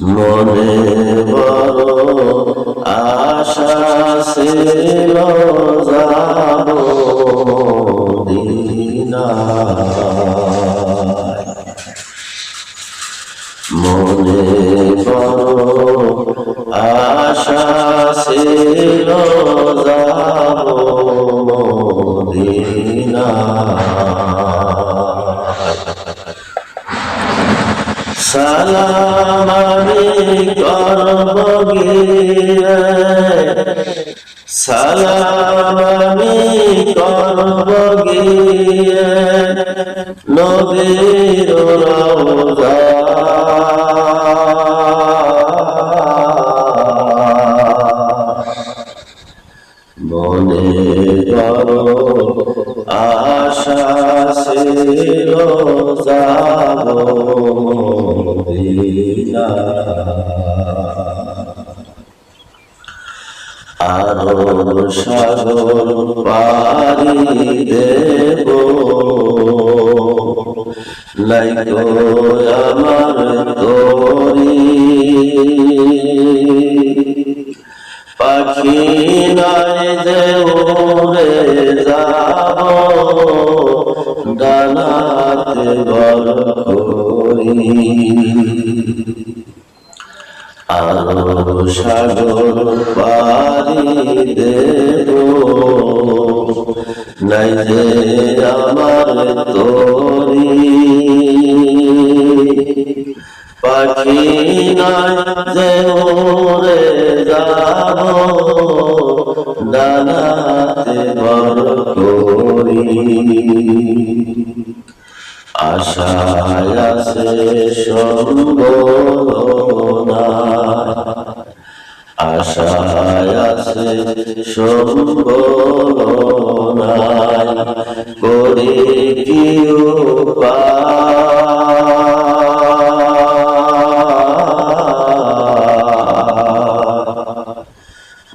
মনে বড় আশা ছিল। সালাম আমি করব গিয়ে সালাম আমি করব গিয়ে নবীর রওজা। মনে বড় আশা ছিল যাব। আরও সাগর পারি দেব লাইকো আমার তোরি পাখি নাই উড়ে যাব ডানাতে আলো সাগর পারি দেব নাই যে আমার তোরি পাখি নাই যে উড়ে যাব ডানাতে বল করি আশায় আছে সম্বনা আশায় আছে সম্বনা করে কি মনে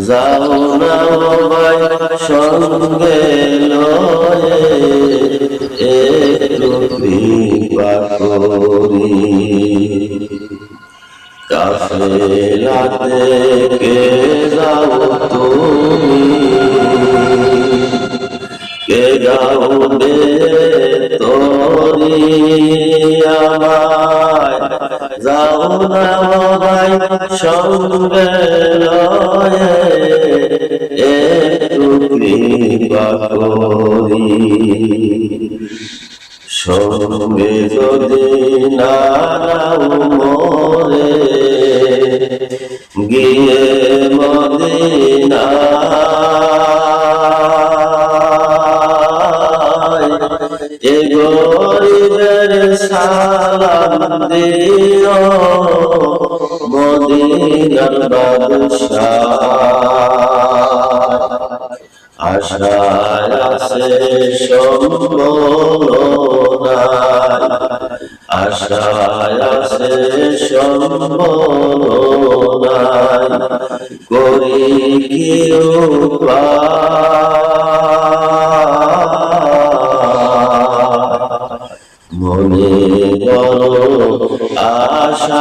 যাও না ভাই সঙ্গে লয়ে একটু কৃপা করি কাফেলাতে কে যাও তুমি কে গাওবে তোরি আমায়? যাও না ভাই, সঙ্গে লয়ে সঙ্গে যদি নাও মোরে দিও মদিনার বাদশাহ। আশায় আছে সম্বলনায় আশায় আছে সম্বলনায় করি কি মনে বলো আশা